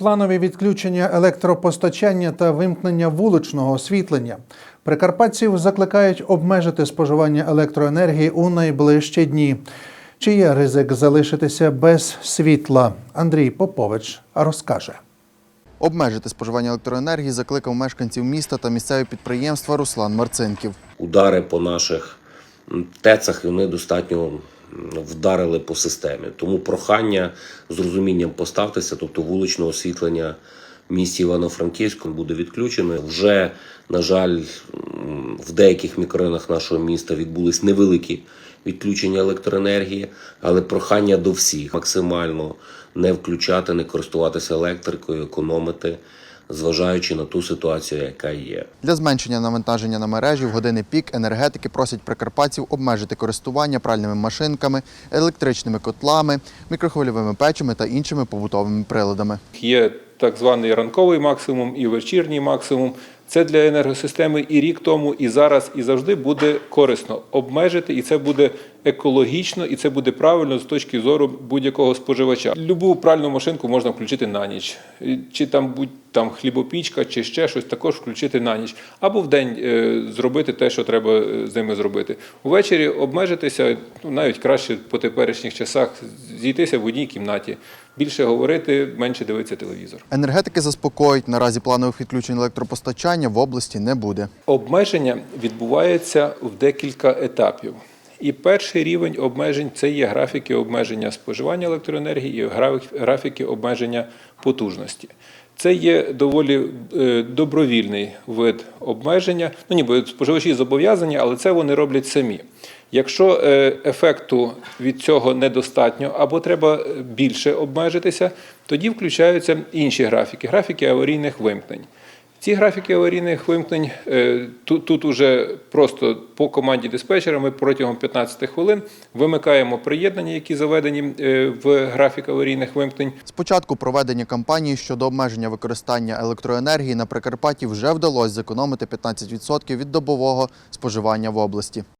Планові відключення електропостачання та вимкнення вуличного освітлення. Прикарпатців закликають обмежити споживання електроенергії у найближчі дні. Чи є ризик залишитися без світла? Андрій Попович розкаже. Обмежити споживання електроенергії закликав мешканців міста та місцеві підприємства Руслан Марцинків. удари по наших тецах і вони достатньо вдарили по системі. Тому прохання з розумінням поставтеся, тобто вуличне освітлення в місті Івано-Франківську буде відключено. Вже, на жаль, в деяких мікрорайонах нашого міста відбулись невеликі відключення електроенергії, але прохання до всіх максимально не включати, не користуватися електрикою, економити, зважаючи на ту ситуацію, яка є. Для зменшення навантаження на мережі в години пік енергетики просять прикарпатців обмежити користування пральними машинками, електричними котлами, мікрохвильовими печами та іншими побутовими приладами. Є так званий ранковий максимум і вечірній максимум. Це для енергосистеми і рік тому, і зараз, і завжди буде корисно обмежити, і це буде екологічно, і це буде правильно з точки зору будь-якого споживача. Любу пральну машинку можна включити на ніч, чи там будь там хлібопічка, чи ще щось також включити на ніч, або в день е, зробити те, що треба е, з ними зробити. Увечері обмежитися, ну навіть краще по теперішніх часах зійтися в одній кімнаті, більше говорити, менше дивитися телевізор. Енергетики заспокоїть наразі планових відключень електропостачання в області не буде. Обмеження відбувається в декілька етапів. І перший рівень обмежень це є графіки обмеження споживання електроенергії і графіки обмеження потужності. Це є доволі е, добровільний вид обмеження. Ну ніби споживачі зобов'язані, але це вони роблять самі. Якщо е, ефекту від цього недостатньо або треба більше обмежитися, тоді включаються інші графіки, графіки аварійних вимкнень. Ці графіки аварійних вимкнень е, тут, тут уже просто по команді диспетчера ми протягом 15 хвилин вимикаємо приєднання, які заведені е, в графік аварійних вимкнень. Спочатку проведення кампанії щодо обмеження використання електроенергії на Прикарпатті вже вдалося зекономити 15% від добового споживання в області.